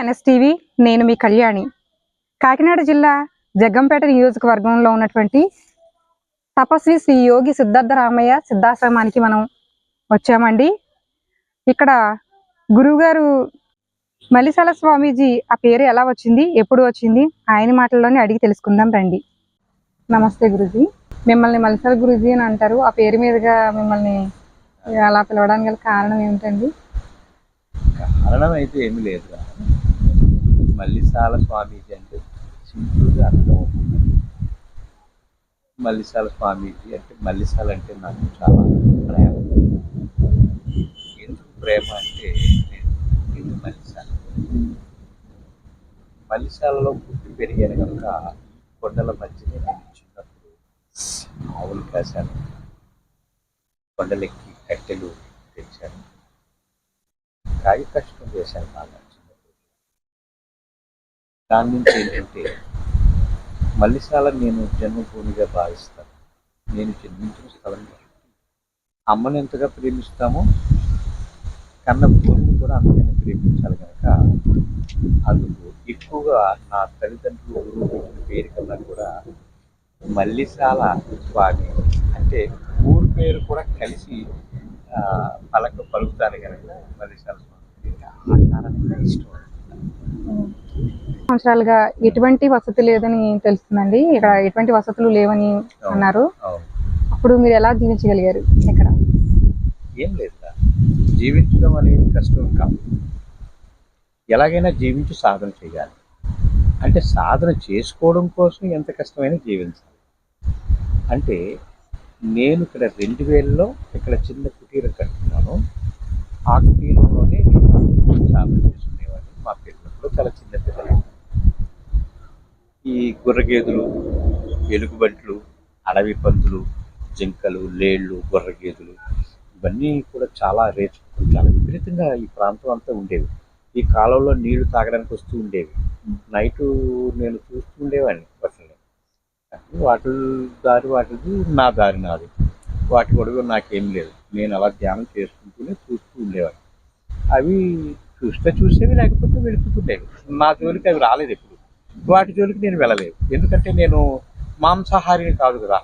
NSTV నేను మీ కళ్యాణి. కాకినాడ జిల్లా జగ్గంపేట నియోజకవర్గంలో ఉన్నటువంటి తపస్వి శ్రీ యోగి సిద్ధార్థ రామయ్య సిద్ధాశ్రమానికి మనం వచ్చామండి. ఇక్కడ గురువుగారు మలిసల స్వామీజీ ఆ పేరు ఎలా వచ్చింది ఎప్పుడు వచ్చింది ఆయన మాటల్లోనే అడిగి తెలుసుకుందాం రండి. నమస్తే గురుజీ. మిమ్మల్ని మలిసల గురుజీ అని అంటారు. ఆ పేరు మీదుగా మిమ్మల్ని అలా పిలవడానికి గల కారణం ఏమిటండి? కారణం అయితే ఏమీ లేదు. మల్లిసాల స్వామీజీ అంటే సింపుల్గా అర్థం అవుతుంది. మల్లిసాల స్వామీజీ అంటే మల్లిసాల అంటే నాకు చాలా ప్రేమ. ఎందుకు ప్రేమ అంటే నేను పుట్టింది మల్లిసాల మల్లిసాలలో పుట్టి పెరిగాను కనుక కొండల మధ్యనే నేను చిన్నప్పుడు ఆవులు కాశాను. కొండలెక్కి కట్టెలు తెచ్చాను. కాయ కష్టం చేశాను బాగా. దాని నుంచి ఏంటంటే మల్లిశాల నేను జన్మభూమిగా భావిస్తాను. నేను జన్మించిన స్థలం అమ్మను అమ్మని ఎంతగా ప్రేమిస్తామో కన్న భూమిని కూడా అంతగానే ప్రేమించాలి కనుక అందుకు ఎక్కువగా నా తల్లిదండ్రులు గురువు పెట్టిన పేరు కన్నా కూడా మల్లిశాల స్వామి అంటే ఊరు పేరు కూడా కలిసి పలక పలుకుతాను కనుక మల్లిశాల స్వామి. ఆ కారణంగా ఇష్టం. సంవత్సరాలుగా ఎటువంటి వసతి లేదని తెలుస్తుందండి. ఇక్కడ ఎటువంటి వసతులు లేవని అన్నారు. అప్పుడు మీరు ఎలా జీవించగలిగారు ఇక్కడ? ఏం లేదు జీవించడం అనేది కష్టం కాదు. ఎలాగైనా జీవించి సాధన చేయాలి. అంటే సాధన చేసుకోవడం కోసం ఎంత కష్టమైనా జీవించాలి. అంటే నేను ఇక్కడ రెండు వేలలో ఇక్కడ చిన్న కుటీరం కట్టుకున్నాను ఆ కుటీరంలోనే నేను సాధన చేసుకునేవాడిని మా చాలా చిన్న పిల్లలు. ఈ గుర్రగేదులు ఎలుగుబంట్లు అడవి పందులు జింకలు లేళ్ళు గుర్రగేదులు ఇవన్నీ కూడా చాలా రేచు చాలా విపరీతంగా ఈ ప్రాంతం అంతా ఉండేవి. ఈ కాలంలో నీళ్ళు తాగడానికి వస్తూ ఉండేవి. నైటు నేను చూస్తూ ఉండేవాడిని అసలు వాటి దారి వాటిది నా దారి నాది. వాటి గొడవ నాకేం లేదు. నేను అలా ధ్యానం చేసుకుంటూనే చూస్తూ ఉండేవాడిని. అవి చూస్తే చూసేవి లేకపోతే వెళ్ళిపోతుండేవి నా జోలికి అవి రాలేదు ఎప్పుడు. వాటి జోలికి నేను వెళ్ళలేదు. ఎందుకంటే నేను మాంసాహారిని కాదు కదా.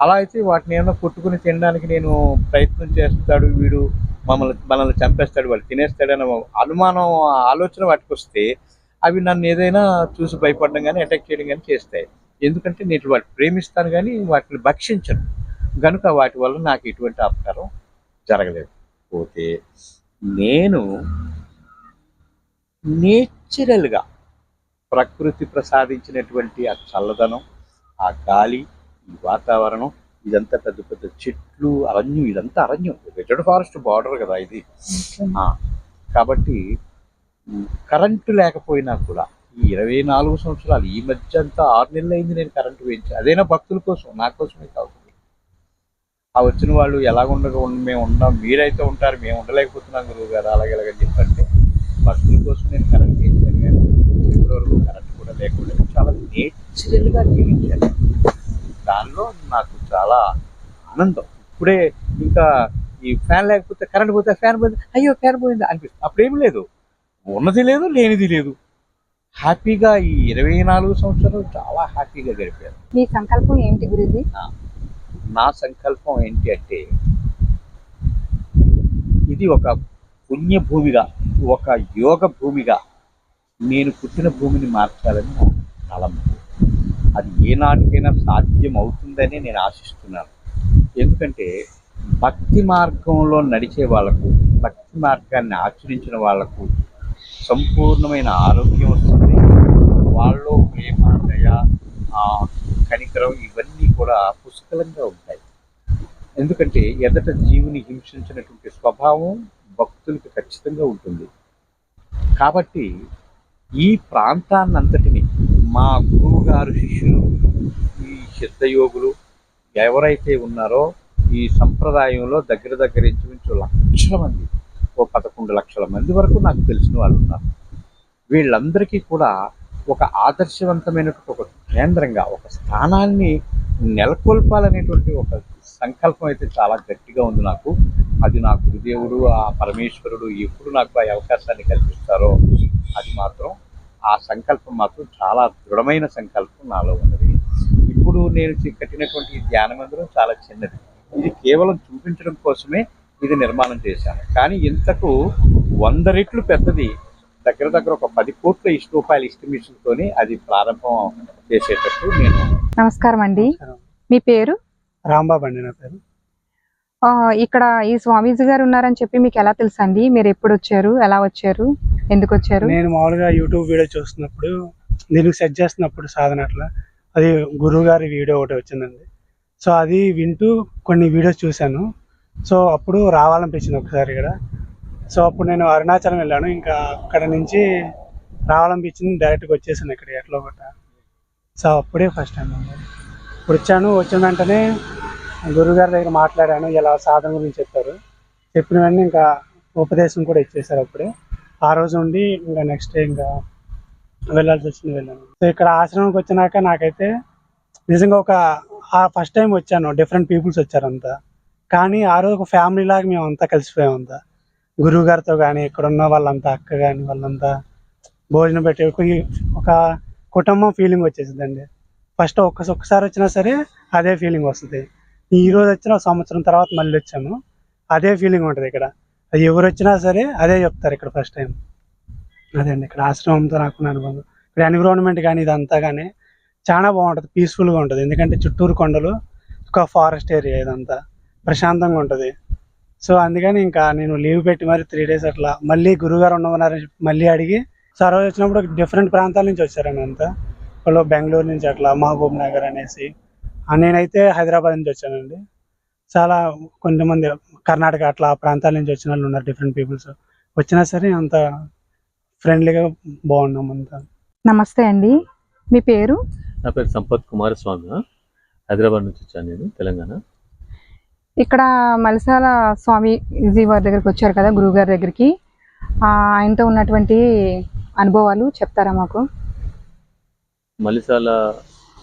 అలా అయితే వాటిని ఏమైనా కొట్టుకుని తినడానికి నేను ప్రయత్నం చేస్తాడు వీడు మమ్మల్ని మనల్ని చంపేస్తాడు వాళ్ళు తినేస్తాడని అనుమానం ఆలోచన వాటికి వస్తే అవి నన్ను ఏదైనా చూసి భయపడడం కానీ అటాక్ చేయడం కానీ చేస్తాయి. ఎందుకంటే నేను వాటిని ప్రేమిస్తాను కానీ వాటిని భక్షించను. కనుక వాటి వల్ల నాకు ఎటువంటి అపకారం జరగలేదు. పోతే నేను నేచురల్గా ప్రకృతి ప్రసాదించినటువంటి ఆ చల్లదనం ఆ గాలి ఈ వాతావరణం ఇదంతా పెద్ద పెద్ద చెట్లు అరణ్యం ఇదంతా అరణ్యం. రిజర్వ్ ఫారెస్ట్ బార్డర్ కదా ఇది. కాబట్టి కరెంటు లేకపోయినా కూడా ఈ ఇరవై నాలుగు సంవత్సరాలు ఈ మధ్య అంతా ఆరు నెలలు అయింది నేను కరెంటు వేయించి. అదైనా భక్తుల కోసం? నా కోసమే కాదు. ఆ వచ్చిన వాళ్ళు ఎలాగుండగా ఉండి మేము ఉన్నాం మీరైతే ఉంటారు మేము ఉండలేకపోతున్నాం గురువు గారు అలాగే ఇలాగని చెప్పంటే భక్తుల కోసం నేను కరెంట్ వేయించాను కానీ ఇప్పటివరకు కరెంట్ కూడా లేకుండా చాలా నేచురల్గా జీవించాను. దానిలో నాకు చాలా ఆనందం. ఇప్పుడే ఇంకా ఈ ఫ్యాన్ లేకపోతే కరెంట్ పోతే ఫ్యాన్ పోయింది. అయ్యో ఫ్యాన్ పోయింది అనిపిస్తుంది. అప్పుడేం లేదు. ఉన్నది లేదు లేనిది లేదు. హ్యాపీగా ఈ ఇరవై నాలుగు సంవత్సరాలు చాలా హ్యాపీగా గడిపాను. మీ సంకల్పం ఏమిటి గురుజీ? నా సంకల్పం ఏంటి అంటే ఇది ఒక పుణ్యభూమిగా ఒక యోగ భూమిగా నేను పుట్టిన భూమిని మార్చాలని నా తలంపు అది. ఏనాటికైనా సాధ్యం అవుతుందని నేను ఆశిస్తున్నాను. ఎందుకంటే భక్తి మార్గంలో నడిచే వాళ్ళకు భక్తి మార్గాన్ని ఆచరించిన వాళ్ళకు సంపూర్ణమైన ఆరోగ్యం వస్తుంది. వాళ్ళలో ప్రేమ దయ కనికరం ఇవన్నీ కూడా పుష్కలంగా ఉంటాయి. ఎందుకంటే ఎదట జీవుని హింసించినటువంటి స్వభావం భక్తులకు ఖచ్చితంగా ఉంటుంది. కాబట్టి ఈ ప్రాంతాన్నంతటిని మా గురువు గారు శిష్యులు ఈ సిద్ధయోగులు ఎవరైతే ఉన్నారో ఈ సంప్రదాయంలో దగ్గర దగ్గర ఇంచుమించు లక్షల మంది ఓ పదకొండు లక్షల మంది వరకు నాకు తెలిసిన వాళ్ళు ఉన్నారు. వీళ్ళందరికీ కూడా ఒక ఆదర్శవంతమైనటువంటి ఒక కేంద్రంగా ఒక స్థానాన్ని నెలకొల్పాలనేటువంటి ఒక సంకల్పం అయితే చాలా గట్టిగా ఉంది నాకు. అది నా గురుదేవుడు ఆ పరమేశ్వరుడు ఎప్పుడు నాకు ఆ అవకాశాన్ని కల్పిస్తారో అది మాత్రం ఆ సంకల్పం మాత్రం చాలా దృఢమైన సంకల్పం నాలో ఉన్నది. ఇప్పుడు నేను కట్టినటువంటి ఈ ధ్యాన మందిరం చాలా చిన్నది. ఇది కేవలం చూపించడం కోసమే ఇది నిర్మాణం చేశాను. కానీ ఇంతకు వంద రెట్లు పెద్దది. దగ్గర దగ్గర ఒక పది కోట్ల ఇష్ట రూపాయల ఇస్టిమేషన్తోనే అది ప్రారంభం చేసేటట్టు నేను నమస్కారం. అండి మీ పేరు? రాంబాబు అండి నా పేరు. ఇక్కడ ఈ స్వామీజీ గారు ఉన్నారని చెప్పి మీకు ఎలా తెలుసా అండి మీరు ఎప్పుడు వచ్చారు? ఎలా వచ్చారు? ఎందుకు వచ్చారు? నేను మామూలుగా యూట్యూబ్ వీడియో చూస్తున్నప్పుడు దీనికి సెట్ చేస్తున్నప్పుడు సాధన అట్లా అది గురువు గారి వీడియో ఒకటి వచ్చిందండి. సో అది వింటూ కొన్ని వీడియోస్ చూశాను. సో అప్పుడు రావాలనిపించింది ఒకసారి ఇక్కడ. సో అప్పుడు నేను అరుణాచలం వెళ్ళాను. ఇంకా అక్కడ నుంచి రావాలనిపించింది డైరెక్ట్గా వచ్చేసాను ఇక్కడ ఎట్లా ఒకట. సో అప్పుడే ఫస్ట్ టైం ఇప్పుడు వచ్చాను వచ్చిన వెంటనే గురువుగారి దగ్గర మాట్లాడాను. ఇలా సాధన గురించి చెప్పారు. చెప్పిన వెంటనే ఇంకా ఉపదేశం కూడా ఇచ్చేసారు అప్పుడే. ఆ రోజు ఉండి ఇంకా నెక్స్ట్ డే ఇంకా వెళ్ళాల్సి వచ్చింది వెళ్ళాను. సో ఇక్కడ ఆశ్రమంకి వచ్చినాక నాకైతే నిజంగా ఒక ఆ ఫస్ట్ టైం వచ్చాను. డిఫరెంట్ పీపుల్స్ వచ్చారు అంతా కానీ ఆ రోజు ఒక ఫ్యామిలీ లాగా మేము అంతా కలిసిపోయాం అంతా. గురువు గారితో కానీ ఇక్కడ ఉన్న వాళ్ళంతా అక్క కానీ వాళ్ళంతా భోజనం పెట్టి ఒక కుటుంబం ఫీలింగ్ వచ్చేసిందండి ఫస్ట్ ఒక్క ఒక్కసారి వచ్చినా సరే అదే ఫీలింగ్ వస్తుంది. ఈ రోజు వచ్చిన ఒక సంవత్సరం తర్వాత మళ్ళీ వచ్చాను అదే ఫీలింగ్ ఉంటుంది ఇక్కడ. అది ఎవరు వచ్చినా సరే అదే చెప్తారు ఇక్కడ ఫస్ట్ టైం అదే అండి ఇక్కడ ఆశ్రమంతో నాకున్న అనుభవం. ఇక్కడ ఎన్విరాన్మెంట్ కానీ ఇదంతా కానీ చాలా బాగుంటుంది పీస్ఫుల్గా ఉంటుంది. ఎందుకంటే చుట్టూరు కొండలు ఒక ఫారెస్ట్ ఏరియా ఇదంతా. ప్రశాంతంగా ఉంటుంది. సో అందుకని ఇంకా నేను లీవ్ పెట్టి మరి త్రీ డేస్ అట్లా మళ్ళీ గురుగారు ఉండమన్నారని మళ్ళీ అడిగి సార్ రోజు వచ్చినప్పుడు డిఫరెంట్ ప్రాంతాల నుంచి వచ్చారండి అంతా. వాళ్ళు బెంగళూరు నుంచి అట్లా మహబూబ్ నగర్ అనేసి ఆ నేనైతే హైదరాబాద్ నుంచి వచ్చానండి. చాలా కొంతమంది కర్ణాటక అట్లా ఆ ప్రాంతాల నుంచి వచ్చిన వాళ్ళు ఉన్నారు డిఫరెంట్ పీపుల్స్ వచ్చినా సరే అంత ఫ్రెండ్లీగా బాగున్నాం అంతా. నమస్తే అండి. మీ పేరు? నా పేరు సంపత్ కుమారస్వామి. హైదరాబాద్ నుంచి వచ్చాను నేను తెలంగాణ. ఇక్కడ మలిసాల స్వామీజీ వారి దగ్గరికి వచ్చారు కదా గురువు గారి దగ్గరికి. ఆ, ఆయనతో ఉన్నటువంటి అనుభవాలు చెప్తారా మాకు? మలిసాల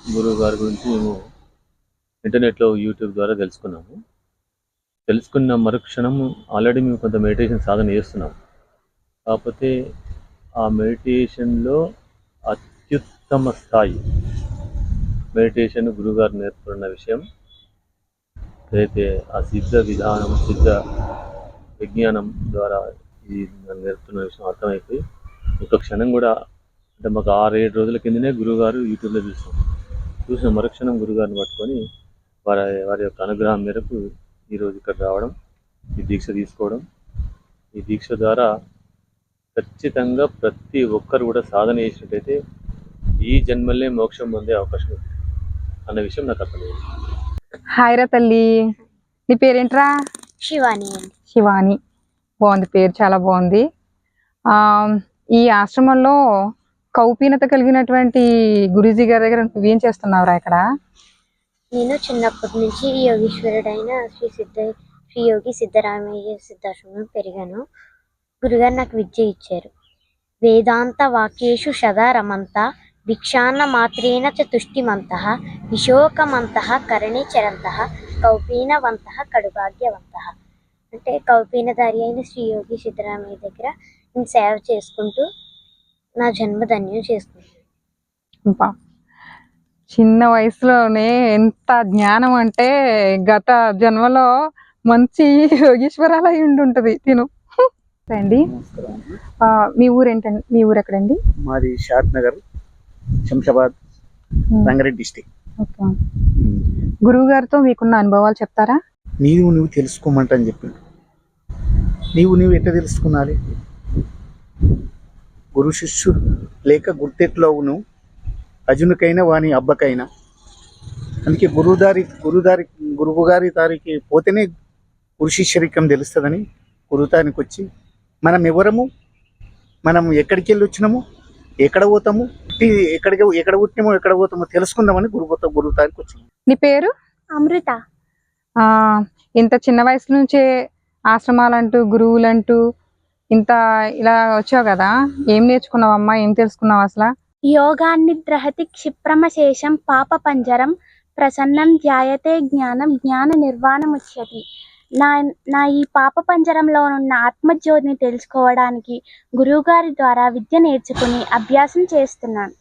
గురువు గారి గురించి మేము ఇంటర్నెట్లో యూట్యూబ్ ద్వారా తెలుసుకున్నాము. తెలుసుకున్న మరుక్షణం ఆల్రెడీ మేము కొంత మెడిటేషన్ సాధన చేస్తున్నాం. కాకపోతే ఆ మెడిటేషన్లో అత్యుత్తమ స్థాయి మెడిటేషన్ గురువుగారు నేర్పుతున్న విషయం అయితే ఆ సిద్ధ విధానం సిద్ధ విజ్ఞానం ద్వారా ఇది నేర్పుతున్న విషయం అర్థమైపోయి ఒక క్షణం కూడా అంటే మాకు ఆరు ఏడు రోజుల కిందనే గురువుగారు యూట్యూబ్లో చూసాం. చూసిన మరుక్షణం గురుగారిని పట్టుకొని వారి వారి యొక్క అనుగ్రహం మేరకు ఈరోజు ఇక్కడ రావడం ఈ దీక్ష తీసుకోవడం. ఈ దీక్ష ద్వారా ఖచ్చితంగా ప్రతి ఒక్కరు కూడా సాధన చేసినట్టయితే ఈ జన్మలే మోక్షం పొందే అవకాశం ఉంది అన్న విషయం నాకు అర్థమైంది. హాయ్ రా తల్లి. నీ పేరేంట్రా? శివాని. అండి శివాని. బాగుంది పేరు చాలా బాగుంది. ఆ, ఈ ఆశ్రమంలో కౌపీనత కలిగినటువంటి గురూజీ గారి దగ్గర నువ్వేం చేస్తున్నావురా ఇక్కడ? నేను చిన్నప్పటి నుంచి ఈ యోగీశ్వరుడైన శ్రీ సిద్ధ శ్రీ యోగి సిద్ధరామయ్య సిద్ధాశ్రమం పెరిగాను. గురుగారు నాకు విద్య ఇచ్చారు. వేదాంత వాక్యేషు సదా రమంత భిక్షాన్న మాత్రేణ చ తుష్టిమంత విశోకమంత కరణే చరంత కౌపీనవంత కడుభాగ్యవంత. అంటే కౌపీనధారి అయిన శ్రీ యోగి సిద్ధరామయ్య దగ్గర నేను సేవ చేసుకుంటూ నా జన్మ ధన్యం అబ్బా. చిన్న వయసులోనే ఎంత జ్ఞానం అంటే గత జన్మలో మంచి యోగీశ్వరాలు అయి ఉండుంటది. తిను. అండి ఆ, మీ ఊరు ఏంటండి మీ ఊరు ఎక్కడండి? మాది Shadnagar Shamshabad Rangareddy district. Okay. గురువు గారితో మీకున్న అనుభవాలు చెప్తారా? నీవు నువ్వు తెలుసుకోమంటని చెప్పిండు. నీవు నువ్వు ఎట్లా తెలుసుకున్నాలి? గురు శిష్యు లేక గుర్తెట్లో నువ్వు అర్జునుకైనా వాని అబ్బకైనా. అందుకే గురుదారి గురుదారి గురువు గారి దారికి పోతేనే గురు శిష్యరికం తెలుస్తుందని గురుతానికి వచ్చి మనం ఎవరము మనం ఎక్కడికి వెళ్ళి వచ్చినాము ఎక్కడ పోతాము? ఎక్కడికి ఎక్కడ పుట్టినామో ఎక్కడ పోతామో తెలుసుకుందామని గురువుతో గురుతానికి వచ్చినాము నీ పేరు? అమృత. ఆ ఇంత చిన్న వయసు నుంచే ఆశ్రమాలంటూ గురువులంటూ ఇంత ఇలా వచ్చావు కదా ఏం నేర్చుకున్నావమ్మా ఏం తెలుసుకున్నావు అసలు? యోగాన్నిద్రహతి క్షిప్రమశేషం పాప పంజరం ప్రసన్నం ధ్యాయతే జ్ఞానం జ్ఞాన నిర్వాణముచ్యతి నా నా ఈ పాప పంజరంలో ఉన్న ఆత్మజ్యోతిని తెలుసుకోవడానికి గురువుగారి ద్వారా విద్య నేర్చుకుని అభ్యాసం చేస్తున్నాను.